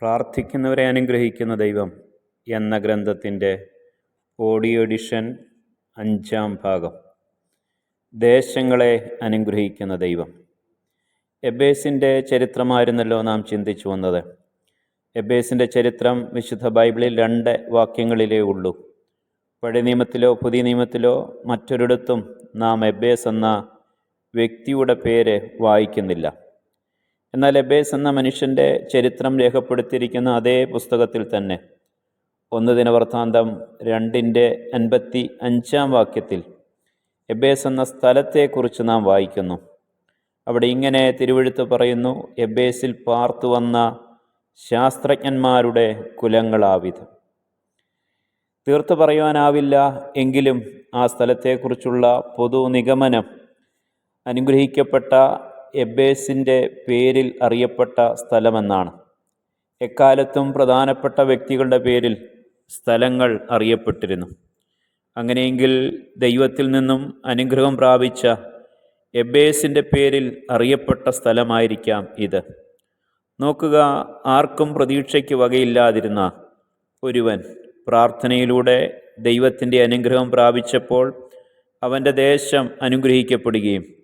പ്രാർത്ഥിക്കുന്നവരെ അനുഗ്രഹിക്കുന്ന ദൈവം എന്ന ഗ്രന്ഥത്തിന്റെ ഓഡിയോ എഡിഷൻ അഞ്ചാം ഭാഗം. ദേശങ്ങളെ അനുഗ്രഹിക്കുന്ന ദൈവം. എബേസിന്റെ ചരിത്രമായിരുന്നല്ലോ നാം ചിന്തിച്ചു വന്നത്. എബേസിന്റെ ചരിത്രം വിശുദ്ധ ബൈബിളിൽ രണ്ട് വാക്യങ്ങളിലേ ഉള്ളൂ. പഴയ നിയമത്തിലോ പുതിയ നിയമത്തിലോ മറ്റൊരിടത്തും നാം എബേസ് എന്ന വ്യക്തിയുടെ പേര് വായിക്കുന്നില്ല. എന്നാൽ എബേസ് എന്ന മനുഷ്യന്റെ ചരിത്രം രേഖപ്പെടുത്തിയിരിക്കുന്ന അതേ പുസ്തകത്തിൽ തന്നെ ഒന്ന് ദിനവൃത്താന്തം രണ്ടിന്റെ അൻപത്തി അഞ്ചാം വാക്യത്തിൽ എബേസ് എന്ന സ്ഥലത്തെക്കുറിച്ച് നാം വായിക്കുന്നു. അവിടെ ഇങ്ങനെ തിരുവഴുത്ത് പറയുന്നു എബേസിൽ പാർത്തു വന്ന ശാസ്ത്രജ്ഞന്മാരുടെ കുലങ്ങളാവിധം തീർത്തു പറയുവാനാവില്ല എങ്കിലും ആ സ്ഥലത്തെക്കുറിച്ചുള്ള പൊതു നിഗമനം അനുഗ്രഹിക്കപ്പെട്ട എബേസിന്റെ പേരിൽ അറിയപ്പെട്ട സ്ഥലമെന്നാണ്. എക്കാലത്തും പ്രധാനപ്പെട്ട വ്യക്തികളുടെ പേരിൽ സ്ഥലങ്ങൾ അറിയപ്പെട്ടിരുന്നു. അങ്ങനെയെങ്കിൽ ദൈവത്തിൽ നിന്നും അനുഗ്രഹം പ്രാപിച്ച എബേസിന്റെ പേരിൽ അറിയപ്പെട്ട സ്ഥലമായിരിക്കാം ഇത്. നോക്കുക ആർക്കും പ്രതീക്ഷയ്ക്ക് വകയില്ലാതിരുന്ന ഒരുവൻ പ്രാർത്ഥനയിലൂടെ ദൈവത്തിന്റെ അനുഗ്രഹം പ്രാപിച്ചപ്പോൾ അവന്റെ ദേശം അനുഗ്രഹിക്കപ്പെടുകയും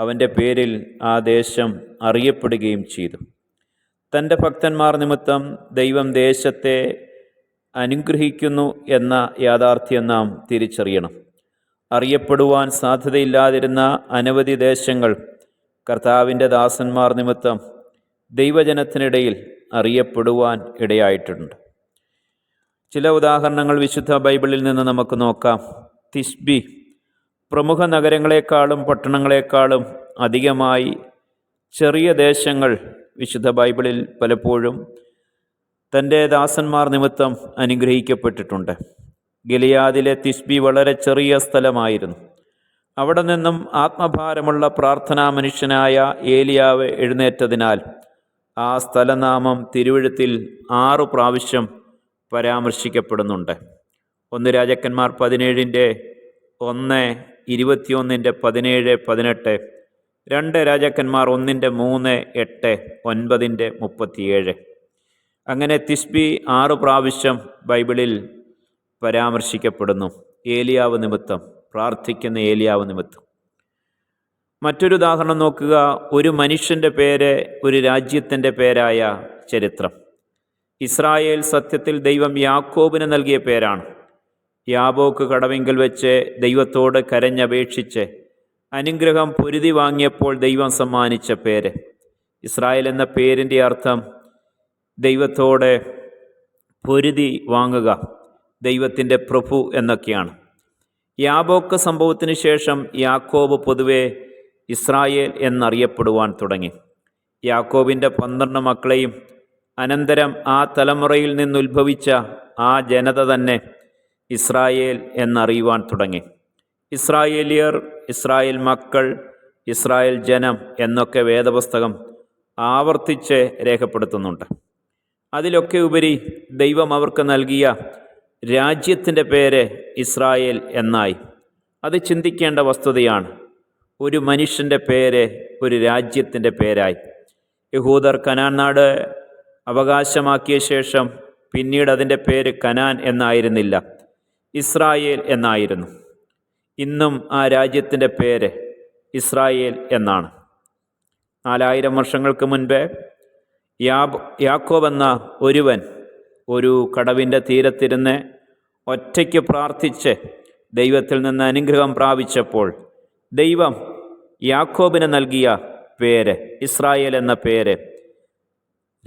അവന്റെ പേരിൽ ആ ദേശം അറിയപ്പെടുകയും ചെയ്തു. തന്റെ ഭക്തന്മാർ നിമിത്തം ദൈവം ദേശത്തെ അനുഗ്രഹിക്കുന്നു എന്ന യാഥാർത്ഥ്യം നാം തിരിച്ചറിയണം. അറിയപ്പെടുവാൻ സാധ്യതയില്ലാതിരുന്ന അനവധി ദേശങ്ങൾ കർത്താവിന്റെ ദാസന്മാർ നിമിത്തം ദൈവജനത്തിനിടയിൽ അറിയപ്പെടുവാൻ ഇടയായിട്ടുണ്ട്. ചില ഉദാഹരണങ്ങൾ വിശുദ്ധ ബൈബിളിൽ നിന്ന് നമുക്ക് നോക്കാം. തിസ്ബി പ്രമുഖ നഗരങ്ങളെക്കാളും പട്ടണങ്ങളെക്കാളും അധികമായി ചെറിയ ദേശങ്ങൾ വിശുദ്ധ ബൈബിളിൽ പലപ്പോഴും തന്റെ ദാസന്മാർ നിമിത്തം അനുഗ്രഹിക്കപ്പെട്ടിട്ടുണ്ട്. ഗലിയാദിലെ തിസ്ബി വളരെ ചെറിയ സ്ഥലമായിരുന്നു. അവിടെ നിന്നും ആത്മഭാരമുള്ള പ്രാർത്ഥനാ മനുഷ്യനായ ഏലിയാവ് എഴുന്നേറ്റതിനാൽ ആ സ്ഥലനാമം തിരുവഴുത്തിൽ ആറു പ്രാവശ്യം പരാമർശിക്കപ്പെടുന്നുണ്ട്. ഒന്ന് രാജാക്കന്മാർ പതിനേഴിന്റെ ഒന്ന് ഇരുപത്തിയൊന്നിന്റെ പതിനേഴ് പതിനെട്ട്. രണ്ട് രാജാക്കന്മാർ ഒന്നിന്റെ മൂന്ന് എട്ട് ഒൻപതിന്റെ മുപ്പത്തിയേഴ്. അങ്ങനെ തിസ്ബി ആറു പ്രാവശ്യം ബൈബിളിൽ പരാമർശിക്കപ്പെടുന്നു. ഏലിയാവ് നിമിത്തം പ്രാർത്ഥിക്കുന്ന ഏലിയാവ് നിമിത്തം. മറ്റൊരു ഉദാഹരണം നോക്കുക. ഒരു മനുഷ്യന്റെ പേര് ഒരു രാജ്യത്തിന്റെ പേരായ ചരിത്രം. ഇസ്രായേൽ സത്യത്തിൽ ദൈവം യാക്കോബിന് നൽകിയ പേരാണ്. യാബോക്ക് കടവിങ്കൽ വെച്ച് ദൈവത്തോട് കരഞ്ഞപേക്ഷിച്ച് അനുഗ്രഹം പൊരുതി വാങ്ങിയപ്പോൾ ദൈവം സമ്മാനിച്ച പേര്. ഇസ്രായേൽ എന്ന പേരിന്റെ അർത്ഥം ദൈവത്തോട് പൊരുതി വാങ്ങുക ദൈവത്തിന്റെ പ്രഭു എന്നൊക്കെയാണ്. യാബോക്ക് സംഭവത്തിന് ശേഷം യാക്കോബ് പൊതുവെ ഇസ്രായേൽ എന്നറിയപ്പെടുവാൻ തുടങ്ങി. യാക്കോബിന്റെ പന്ത്രണ്ട് മക്കളെയും അനന്തരം ആ തലമുറയിൽ നിന്നുത്ഭവിച്ച ആ ജനത തന്നെ ഇസ്രായേൽ എന്നറിയുവാൻ തുടങ്ങി. ഇസ്രായേലിയർ ഇസ്രായേൽ മക്കൾ ഇസ്രായേൽ ജനം എന്നൊക്കെ വേദപുസ്തകം ആവർത്തിച്ച് രേഖപ്പെടുത്തുന്നുണ്ട്. അതിലൊക്കെ ഉപരി ദൈവം അവർക്ക് നൽകിയ രാജ്യത്തിന്റെ പേര് ഇസ്രായേൽ എന്നായി. അത് ചിന്തിക്കേണ്ട വസ്തുതയാണ്. ഒരു മനുഷ്യന്റെ പേര് ഒരു രാജ്യത്തിന്റെ പേരായി. യഹൂദർ കനാൻ നാട് അവകാശമാക്കിയ ശേഷം പിന്നീട് അതിന്റെ പേര് കനാൻ എന്നായിരുന്നില്ല. ഇസ്രായേൽ എന്നായിരുന്നു. ഇന്നും ആ രാജ്യത്തിന്റെ പേര് ഇസ്രായേൽ എന്നാണ്. നാലായിരം വർഷങ്ങൾക്ക് മുൻപേ യാബ് യാക്കോബ് എന്ന ഒരുവൻ ഒരു കടവിന്റെ തീരത്തിരുന്ന് ഒറ്റയ്ക്ക് പ്രാർത്ഥിച്ച് ദൈവത്തിൽ നിന്ന് അനുഗ്രഹം പ്രാപിച്ചപ്പോൾ ദൈവം യാക്കോബിന് നൽകിയ പേര് ഇസ്രായേൽ എന്ന പേര്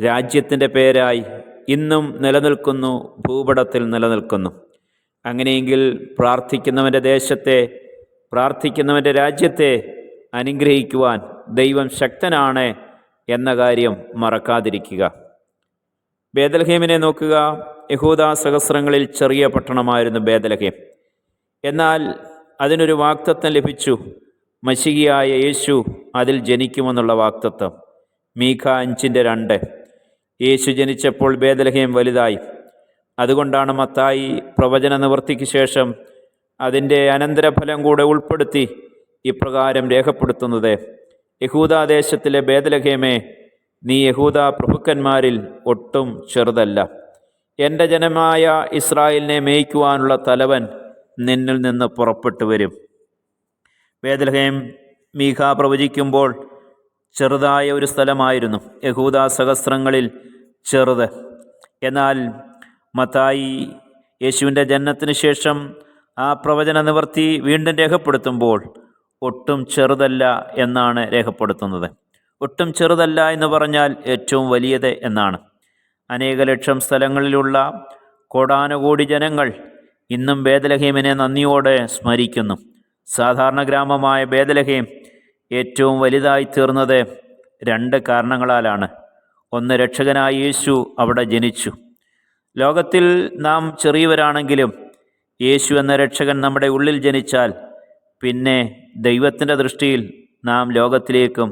രാജ്യത്തിന്റെ പേരായി ഇന്നും നിലനിൽക്കുന്നു ഭൂപടത്തിൽ നിലനിൽക്കുന്നു. അങ്ങനെയെങ്കിൽ പ്രാർത്ഥിക്കുന്നവന്റെ ദേശത്തെ പ്രാർത്ഥിക്കുന്നവന്റെ രാജ്യത്തെ അനുഗ്രഹിക്കുവാൻ ദൈവം ശക്തനാണ് എന്ന കാര്യം മറക്കാതിരിക്കുക. ബേദൽഹേമിനെ നോക്കുക. യഹൂദ സഹസ്രങ്ങളിൽ ചെറിയ പട്ടണമായിരുന്നു ബേദലഹേം എന്നാൽ അതിനൊരു വാക്തത്വം ലഭിച്ചു. മഷികിയായ യേശു അതിൽ ജനിക്കുമെന്നുള്ള വാക്തത്വം. മീഖ അഞ്ചിന്റെ രണ്ട്. യേശു ജനിച്ചപ്പോൾ ബേദലഹേം വലുതായി. അതുകൊണ്ടാണ് മത്തായി പ്രവചന നിവൃത്തിക്ക് ശേഷം അതിന്റെ അനന്തരഫലം കൂടെ ഉൾപ്പെടുത്തി ഇപ്രകാരം രേഖപ്പെടുത്തുന്നത്. യഹൂദാദേശത്തിലെ ബേദലഹേമേ നീ യഹൂദ പ്രഭുക്കന്മാരിൽ ഒട്ടും ചെറുതല്ല. എന്റെ ജനമായ ഇസ്രായേലിനെ മേയ്ക്കുവാനുള്ള തലവൻ നിന്നിൽ നിന്ന് പുറപ്പെട്ടു വരും. വേദലഹേം മീഖ പ്രവചിക്കുമ്പോൾ ചെറുതായ ഒരു സ്ഥലമായിരുന്നു. യഹൂദ സഹസ്രങ്ങളിൽ ചെറുത്. എന്നാൽ മത്തായി യേശുവിന്റെ ജനനത്തിന് ശേഷം ആ പ്രവചന നിവർത്തി വീണ്ടും രേഖപ്പെടുത്തുമ്പോൾ ഒട്ടും ചെറുതല്ല എന്നാണ് രേഖപ്പെടുത്തുന്നത്. ഒട്ടും ചെറുതല്ല എന്ന് പറഞ്ഞാൽ ഏറ്റവും വലിയത് എന്നാണ്. അനേക ലക്ഷം സ്ഥലങ്ങളിലുള്ള കോടാനുകോടി ജനങ്ങൾ ഇന്നും ബേദലഹീമിനെ നന്ദിയോടെ സ്മരിക്കുന്നു. സാധാരണ ഗ്രാമമായ ബേദലഹീം ഏറ്റവും വലുതായി തീർന്നത് രണ്ട് കാരണങ്ങളാലാണ്. ഒന്ന് രക്ഷകനായ യേശു അവിടെ ജനിച്ചു. ലോകത്തിൽ നാം ചെറിയവരാണെങ്കിലും യേശു എന്ന രക്ഷകൻ നമ്മുടെ ഉള്ളിൽ ജനിച്ചാൽ പിന്നെ ദൈവത്തിന്റെ ദൃഷ്ടിയിൽ നാം ലോകത്തിലേക്കും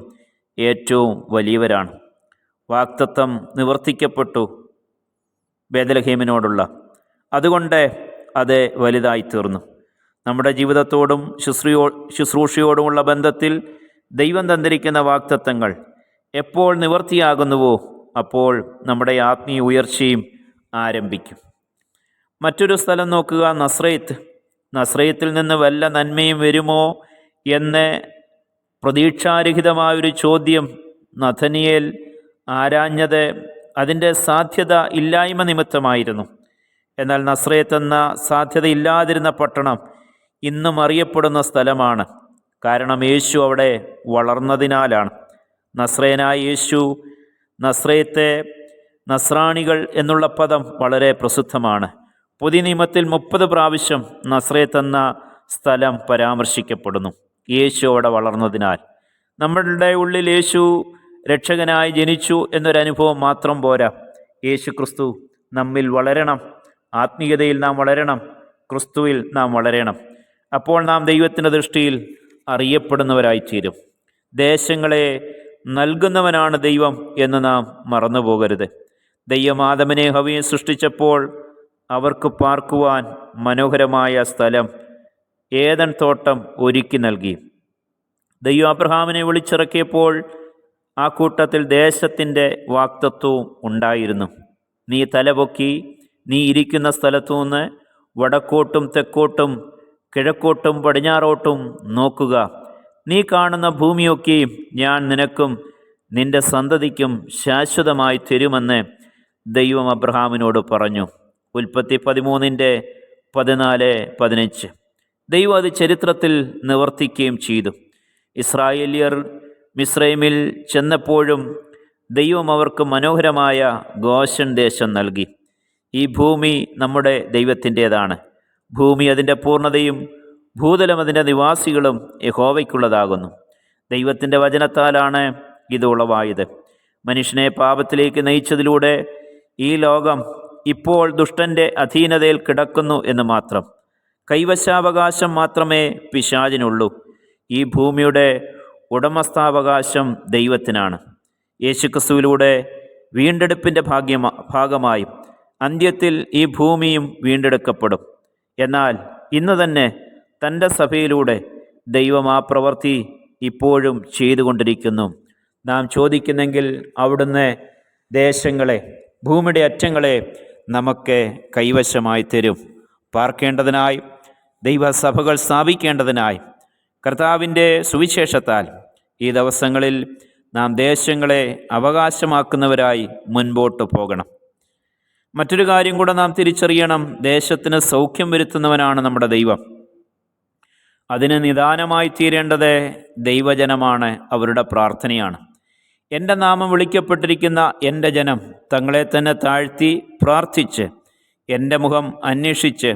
ഏറ്റവും വലിയവരാണ്. വാക്തത്വം നിവർത്തിക്കപ്പെട്ടു ബേദലഹീമിനോടുള്ള അതുകൊണ്ട് അത് വലുതായി തീർന്നു. നമ്മുടെ ജീവിതത്തോടും ശുശ്രൂയോ ശുശ്രൂഷയോടുമുള്ള ബന്ധത്തിൽ ദൈവം തന്നിരിക്കുന്ന വാക്തത്വങ്ങൾ എപ്പോൾ നിവർത്തിയാകുന്നുവോ അപ്പോൾ നമ്മുടെ ആത്മീയ ഉയർച്ചയും ആരംഭിക്കും. മറ്റൊരു സ്ഥലം നോക്കുക നസ്രയത്ത് നസ്രയത്തിൽ നിന്ന് വല്ല നന്മയും വരുമോ എന്ന് പ്രതീക്ഷാരഹിതമായൊരു ചോദ്യം നഥനിയേൽ ആരാഞ്ഞത് അതിന്റെ സാധ്യത ഇല്ലായ്മ നിമിത്തമായിരുന്നു. എന്നാൽ നസ്രയത്ത് എന്ന സാധ്യത ഇല്ലാതിരുന്ന പട്ടണം ഇന്നും അറിയപ്പെടുന്ന സ്ഥലമാണ്. കാരണം യേശു അവിടെ വളർന്നതിനാലാണ്. നസ്രയനായ യേശു നസ്രയത്തെ നസ്രാണികൾ എന്നുള്ള പദം വളരെ പ്രസിദ്ധമാണ്. പുതിയ നിയമത്തിൽ മുപ്പത് പ്രാവശ്യം നസ്രയത്ത് എന്ന സ്ഥലം പരാമർശിക്കപ്പെടുന്നു. യേശു അവിടെ വളർന്നതിനാൽ. നമ്മളുടെ ഉള്ളിൽ യേശു രക്ഷകനായി ജനിച്ചു എന്നൊരനുഭവം മാത്രം പോരാ. യേശു ക്രിസ്തു നമ്മിൽ വളരണം. ആത്മീയതയിൽ നാം വളരണം. ക്രിസ്തുവിൽ നാം വളരണം. അപ്പോൾ നാം ദൈവത്തിന്റെ ദൃഷ്ടിയിൽ അറിയപ്പെടുന്നവരായിത്തീരും. ദേശങ്ങളെ നൽകുന്നവനാണ് ദൈവം എന്ന് നാം മറന്നു പോകരുത് ദൈവം ആദമനെ ഹവയെ സൃഷ്ടിച്ചപ്പോൾ അവർക്ക് പാർക്കുവാൻ മനോഹരമായ സ്ഥലം ഏതൻ തോട്ടം ഒരുക്കി നൽകി. ദൈവം അബ്രഹാമിനെ വിളിച്ചിറക്കിയപ്പോൾ ആ കൂട്ടത്തിൽ ദേശത്തിന്റെ വാക്തത്വവും ഉണ്ടായിരുന്നു. നീ തലപൊക്കി നീ ഇരിക്കുന്ന സ്ഥലത്തു നിന്ന് വടക്കോട്ടും തെക്കോട്ടും കിഴക്കോട്ടും പടിഞ്ഞാറോട്ടും നോക്കുക. നീ കാണുന്ന ഭൂമിയൊക്കെയും ഞാൻ നിനക്കും നിന്റെ സന്തതിക്കും ശാശ്വതമായി തരുമെന്ന് ദൈവം അബ്രഹാമിനോട് പറഞ്ഞു ഉൽപ്പത്തി പതിമൂന്നിന്റെ പതിനാല് പതിനഞ്ച്. ദൈവം അത് ചരിത്രത്തിൽ നിവർത്തിക്കുകയും ചെയ്തു. ഇസ്രായേലിയർ മിസ്രൈമിൽ ചെന്നപ്പോഴും ദൈവം അവർക്ക് മനോഹരമായ ഗോശൻ ദേശം നൽകി. ഈ ഭൂമി നമ്മുടെ ദൈവത്തിന്റേതാണ്. ഭൂമി അതിന്റെ പൂർണതയും ഭൂതലം അതിന്റെ നിവാസികളും യഹോവയ്ക്കുള്ളതാകുന്നു. ദൈവത്തിന്റെ വചനത്താലാണ് ഇത് ഉളവായത്. മനുഷ്യനെ പാപത്തിലേക്ക് നയിച്ചതിലൂടെ ഈ ലോകം ഇപ്പോൾ ദുഷ്ടന്റെ അധീനതയിൽ കിടക്കുന്നു എന്ന് മാത്രം. കൈവശാവകാശം മാത്രമേ പിശാചിനുള്ളൂ. ഈ ഭൂമിയുടെ ഉടമസ്ഥാവകാശം ദൈവത്തിനാണ്. യേശുക്രിസ്തുവിലൂടെ വീണ്ടെടുപ്പിന്റെ ഭാഗ്യമാ ഭാഗമായും അന്ത്യത്തിൽ ഈ ഭൂമിയും വീണ്ടെടുക്കപ്പെടും. എന്നാൽ ഇന്ന് തന്നെ തന്റെ സഭയിലൂടെ ദൈവം ആ പ്രവൃത്തി ഇപ്പോഴും ചെയ്തുകൊണ്ടിരിക്കുന്നു. നാം ചോദിക്കുന്നെങ്കിൽ അവിടുന്ന് ദേശങ്ങളെ ഭൂമിയുടെ അറ്റങ്ങളെ നമുക്ക് കൈവശമായി തരും. പാർക്കേണ്ടതിനായി ദൈവസഭകൾ സ്ഥാപിക്കേണ്ടതിനായി കർത്താവിന്റെ സുവിശേഷത്താൽ ഈ ദിവസങ്ങളിൽ നാം ദേശങ്ങളെ അവകാശമാക്കുന്നവരായി മുൻപോട്ട് പോകണം. മറ്റൊരു കാര്യം കൂടെ നാം തിരിച്ചറിയണം ദേശത്തിന് സൗഖ്യം വരുത്തുന്നവനാണ് നമ്മുടെ ദൈവം. അതിന് നിദാനമായി തീരേണ്ടത് ദൈവജനമാണ് അവരുടെ പ്രാർത്ഥനയാണ്. എന്റെ നാമം വിളിക്കപ്പെട്ടിരിക്കുന്ന എന്റെ ജനം തങ്ങളെ തന്നെ താഴ്ത്തി പ്രാർത്ഥിച്ച് എന്റെ മുഖം അന്വേഷിച്ച്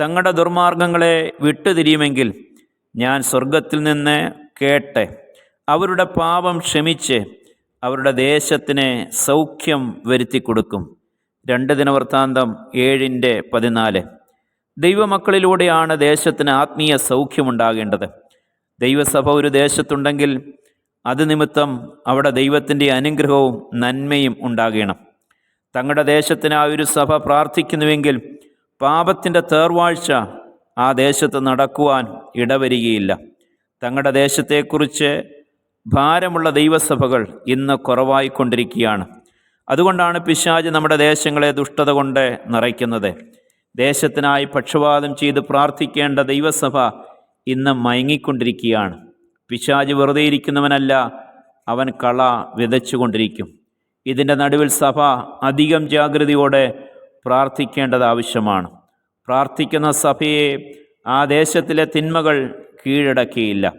തങ്ങളുടെ ദുർമാർഗങ്ങളെ വിട്ടുതിരിയുമെങ്കിൽ ഞാൻ സ്വർഗത്തിൽ നിന്ന് കേട്ട് അവരുടെ പാപം ക്ഷമിച്ച് അവരുടെ ദേശത്തിന് സൗഖ്യം വരുത്തി കൊടുക്കും രണ്ട് ദിനവൃത്താന്തം ഏഴിന്റെ പതിനാല്. ദൈവമക്കളിലൂടെയാണ് ദേശത്തിന് ആത്മീയ സൗഖ്യമുണ്ടാകേണ്ടത്. ദൈവസഭ ഒരു ദേശത്തുണ്ടെങ്കിൽ അത് നിമിത്തം അവിടെ ദൈവത്തിന്റെ അനുഗ്രഹവും നന്മയും ഉണ്ടാകണം. തങ്ങളുടെ ദേശത്തിന് ആ ഒരു സഭ പ്രാർത്ഥിക്കുന്നുവെങ്കിൽ പാപത്തിന്റെ തേർവാഴ്ച ആ ദേശത്ത് നടക്കുവാൻ ഇടവരികയില്ല. തങ്ങളുടെ ദേശത്തെക്കുറിച്ച് ഭാരമുള്ള ദൈവസഭകൾ ഇന്ന് കുറവായിക്കൊണ്ടിരിക്കുകയാണ്. അതുകൊണ്ടാണ് പിശാജ് നമ്മുടെ ദേശങ്ങളെ ദുഷ്ടത കൊണ്ട് നിറയ്ക്കുന്നത്. ദേശത്തിനായി പക്ഷപാതം ചെയ്ത് പ്രാർത്ഥിക്കേണ്ട ദൈവസഭ ഇന്ന് മയങ്ങിക്കൊണ്ടിരിക്കുകയാണ്. പിശാജ് വെറുതെ ഇരിക്കുന്നവനല്ല അവൻ കള വിതച്ചുകൊണ്ടിരിക്കും. ഇതിന്റെ നടുവിൽ സഭ അധികം ജാഗ്രതയോടെ പ്രാർത്ഥിക്കേണ്ടത് ആവശ്യമാണ്. പ്രാർത്ഥിക്കുന്ന സഭയെ ആ ദേശത്തിലെ തിന്മകൾ കീഴടക്കിയില്ല.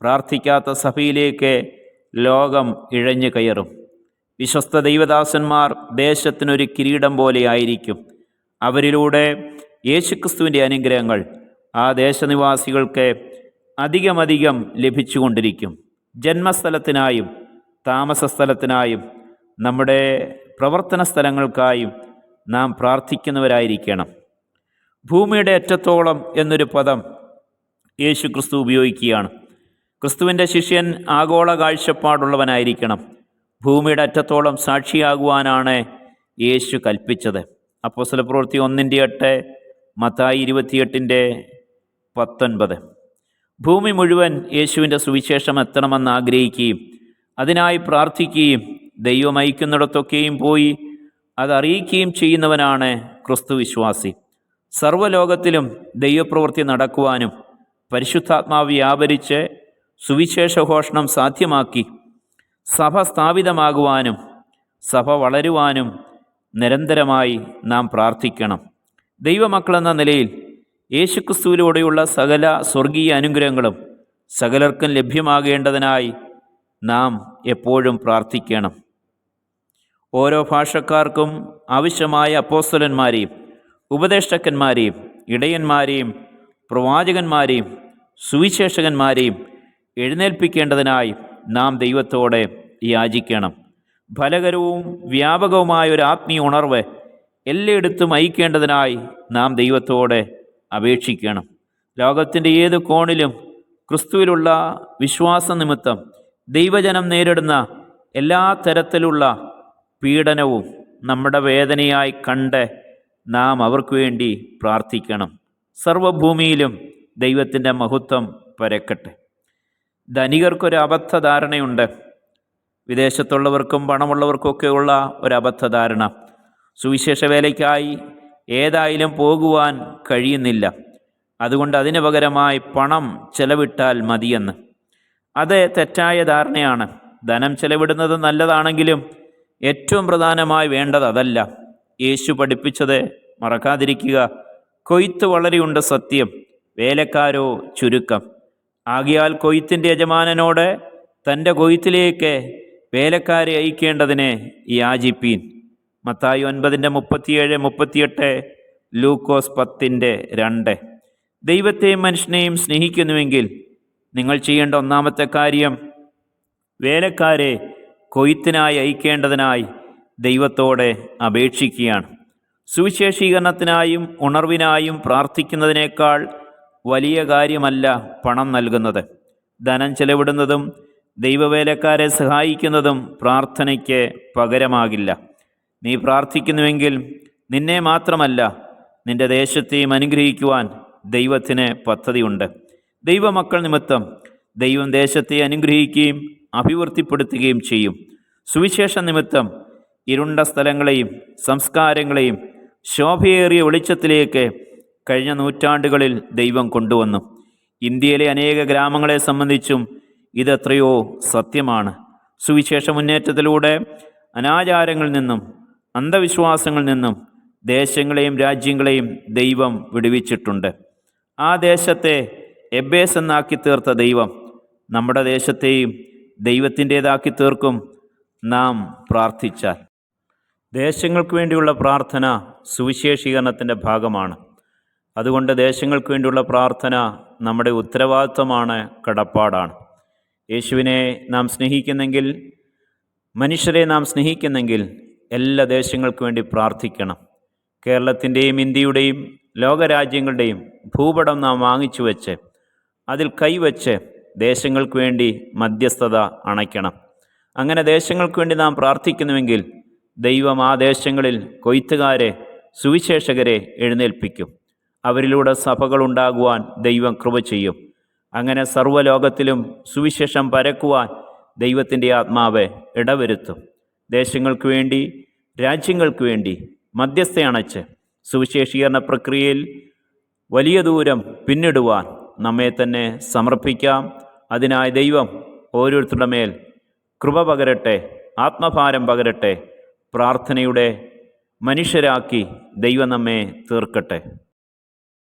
പ്രാർത്ഥിക്കാത്ത സഭയിലേക്ക് ലോകം ഇഴഞ്ഞു കയറും. വിശ്വസ്ത ദൈവദാസന്മാർ ദേശത്തിനൊരു കിരീടം പോലെയായിരിക്കും അവരിലൂടെ യേശുക്രിസ്തുവിന്റെ അനുഗ്രഹങ്ങൾ ആ ദേശനിവാസികൾക്ക് അധികമധികം ലഭിച്ചുകൊണ്ടിരിക്കും. ജന്മസ്ഥലത്തിനായും താമസസ്ഥലത്തിനായും നമ്മുടെ പ്രവർത്തന സ്ഥലങ്ങൾക്കായും നാം പ്രാർത്ഥിക്കുന്നവരായിരിക്കണം. ഭൂമിയുടെ അറ്റത്തോളം എന്നൊരു പദം യേശു ക്രിസ്തു ഉപയോഗിക്കുകയാണ്. ക്രിസ്തുവിന്റെ ശിഷ്യൻ ആഗോള കാഴ്ചപ്പാടുള്ളവനായിരിക്കണം. ഭൂമിയുടെ അറ്റത്തോളം സാക്ഷിയാകുവാനാണ് യേശു കൽപ്പിച്ചത്. അപ്പോസ്തല പ്രവൃത്തി ഒന്നിന്റെ എട്ട് മത്തായി ഇരുപത്തിയെട്ടിന്റെ പത്തൊൻപത്. ഭൂമി മുഴുവൻ യേശുവിന്റെ സുവിശേഷം എത്തണമെന്ന് ആഗ്രഹിക്കുകയും അതിനായി പ്രാർത്ഥിക്കുകയും ദൈവം അയക്കുന്നിടത്തൊക്കെയും പോയി അതറിയിക്കുകയും ചെയ്യുന്നവനാണ് ക്രിസ്തു വിശ്വാസി. സർവലോകത്തിലും ദൈവപ്രവൃത്തി നടക്കുവാനും പരിശുദ്ധാത്മാവ് വ്യാപരിച്ച് സുവിശേഷഘോഷണം സാധ്യമാക്കി സഭ സ്ഥാപിതമാകുവാനും സഭ വളരുവാനും നിരന്തരമായി നാം പ്രാർത്ഥിക്കണം. ദൈവമക്കളെന്ന നിലയിൽ യേശുക്രിസ്തുവിലൂടെയുള്ള സകല സ്വർഗീയ അനുഗ്രഹങ്ങളും സകലർക്കും ലഭ്യമാകേണ്ടതിനായി നാം എപ്പോഴും പ്രാർത്ഥിക്കണം. ഓരോ ഭാഷക്കാർക്കും ആവശ്യമായ അപ്പോസ്തലന്മാരെയും ഉപദേഷ്ടക്കന്മാരെയും ഇടയന്മാരെയും പ്രവാചകന്മാരെയും സുവിശേഷകന്മാരെയും എഴുന്നേൽപ്പിക്കേണ്ടതിനായി നാം ദൈവത്തോടെ യാചിക്കണം. ഫലകരവും വ്യാപകവുമായ ഒരു ആത്മീയ ഉണർവ് എല്ലായിടത്തും അയക്കേണ്ടതിനായി നാം ദൈവത്തോടെ അപേക്ഷിക്കണം. ലോകത്തിന്റെ ഏത് കോണിലും ക്രിസ്തുവിലുള്ള വിശ്വാസ നിമിത്തം ദൈവജനം നേരിടുന്ന എല്ലാ തരത്തിലുള്ള പീഡനവും നമ്മുടെ വേദനയായി കണ്ട് നാം അവർക്ക് വേണ്ടി പ്രാർത്ഥിക്കണം. സർവഭൂമിയിലും ദൈവത്തിന്റെ മഹത്വം പരക്കട്ടെ. ധനികർക്കൊരു അബദ്ധധാരണയുണ്ട്. വിദേശത്തുള്ളവർക്കും പണമുള്ളവർക്കൊക്കെയുള്ള ഒരു അബദ്ധധാരണ. സുവിശേഷ വേലയ്ക്കായി ഏതായാലും പോകുവാൻ കഴിയുന്നില്ല. അതുകൊണ്ട് അതിന് പകരമായി പണം ചെലവിട്ടാൽ മതിയെന്ന്. അത് തെറ്റായ ധാരണയാണ്. ധനം ചെലവിടുന്നത് നല്ലതാണെങ്കിലും ഏറ്റവും പ്രധാനമായി വേണ്ടത് അതല്ല. യേശു പഠിപ്പിച്ചത് മറക്കാതിരിക്കുക. കൊയ്ത്ത് വളരെയുണ്ട് സത്യം. വേലക്കാരോ ചുരുക്കം. ആകിയാൽ കൊയ്ത്തിന്റെ യജമാനനോട് തന്റെ കൊയ്ത്തിലേക്ക് വേലക്കാരെ അയക്കേണ്ടതിനെ യാചിപ്പീൻ. മത്തായി ഒൻപതിന്റെ മുപ്പത്തിയേഴ് മുപ്പത്തിയെട്ട് ലൂക്കോസ് പത്തിന്റെ രണ്ട്. ദൈവത്തെയും മനുഷ്യനെയും സ്നേഹിക്കുന്നുവെങ്കിൽ നിങ്ങൾ ചെയ്യേണ്ട ഒന്നാമത്തെ കാര്യം വേലക്കാരെ കൊയ്ത്തിനായി അയക്കേണ്ടതിനായി ദൈവത്തോടെ അപേക്ഷിക്കുകയാണ്. സുവിശേഷീകരണത്തിനായും ഉണർവിനായും പ്രാർത്ഥിക്കുന്നതിനേക്കാൾ വലിയ കാര്യമല്ല പണം നൽകുന്നത്. ധനം ചെലവിടുന്നതും ദൈവവേലക്കാരെ സഹായിക്കുന്നതും പ്രാർത്ഥനയ്ക്ക് പകരമാകില്ല. നീ പ്രാർത്ഥിക്കുന്നുവെങ്കിൽ നിന്നെ മാത്രമല്ല നിന്റെ ദേശത്തെയും അനുഗ്രഹിക്കുവാൻ ദൈവത്തിന് പദ്ധതിയുണ്ട്. ദൈവമക്കൾ നിമിത്തം ദൈവം ദേശത്തെ അനുഗ്രഹിക്കുകയും അഭിവൃദ്ധിപ്പെടുത്തുകയും ചെയ്യും. സുവിശേഷ നിമിത്തം ഇരുണ്ട സ്ഥലങ്ങളെയും സംസ്കാരങ്ങളെയും ശോഭയേറിയ വെളിച്ചത്തിലേക്ക് കഴിഞ്ഞ നൂറ്റാണ്ടുകളിൽ ദൈവം കൊണ്ടുവന്നു. ഇന്ത്യയിലെ അനേക ഗ്രാമങ്ങളെ സംബന്ധിച്ചും ഇതെത്രയോ സത്യമാണ്. സുവിശേഷ മുന്നേറ്റത്തിലൂടെ അനാചാരങ്ങളിൽ നിന്നും അന്ധവിശ്വാസങ്ങളിൽ നിന്നും ദേശങ്ങളെയും രാജ്യങ്ങളെയും ദൈവം വിടുവിച്ചിട്ടുണ്ട്. ആ ദേശത്തെ എബേസ് എന്നാക്കി തീർത്ത ദൈവം നമ്മുടെ ദേശത്തെയും ദൈവത്തിന്റേതാക്കി തീർക്കും നാം പ്രാർത്ഥിച്ചാൽ. ദേശങ്ങൾക്ക് വേണ്ടിയുള്ള പ്രാർത്ഥന സുവിശേഷീകരണത്തിന്റെ ഭാഗമാണ്. അതുകൊണ്ട് ദേശങ്ങൾക്ക് വേണ്ടിയുള്ള പ്രാർത്ഥന നമ്മുടെ ഉത്തരവാദിത്വമാണ് കടപ്പാടാണ്. യേശുവിനെ നാം സ്നേഹിക്കുന്നെങ്കിൽ മനുഷ്യരെ നാം സ്നേഹിക്കുന്നെങ്കിൽ എല്ലാ ദേശങ്ങൾക്ക് വേണ്ടി പ്രാർത്ഥിക്കണം. കേരളത്തിന്റെയും ഇന്ത്യയുടെയും ലോകരാജ്യങ്ങളുടെയും ഭൂപടം നാം വാങ്ങിച്ചു വെച്ച് അതിൽ കൈവച്ച് ദേശങ്ങൾക്ക് വേണ്ടി മധ്യസ്ഥത അണയ്ക്കണം. അങ്ങനെ ദേശങ്ങൾക്ക് വേണ്ടി നാം പ്രാർത്ഥിക്കുന്നുവെങ്കിൽ ദൈവം ആ ദേശങ്ങളിൽ കൊയ്ത്തുകാരെ സുവിശേഷകരെ എഴുന്നേൽപ്പിക്കും. അവരിലൂടെ സഭകളുണ്ടാകുവാൻ ദൈവം കൃപ ചെയ്യും. അങ്ങനെ സർവലോകത്തിലും സുവിശേഷം പരക്കുവാൻ ദൈവത്തിന്റെ ആത്മാവ് ഇടവരുത്തും. ദേശങ്ങൾക്ക് വേണ്ടി രാജ്യങ്ങൾക്ക് വേണ്ടി മധ്യസ്ഥ അണച്ച് സുവിശേഷീകരണ പ്രക്രിയയിൽ വലിയ ദൂരം പിന്നിടുവാൻ നമ്മെ തന്നെ സമർപ്പിക്കാം. അതിനായി ദൈവം ഓരോരുത്തരുടെ മേൽ കൃപ പകരട്ടെ ആത്മഭാരം പകരട്ടെ പ്രാർത്ഥനയുടെ മനുഷ്യരാക്കി ദൈവം നമ്മെ തീർക്കട്ടെ.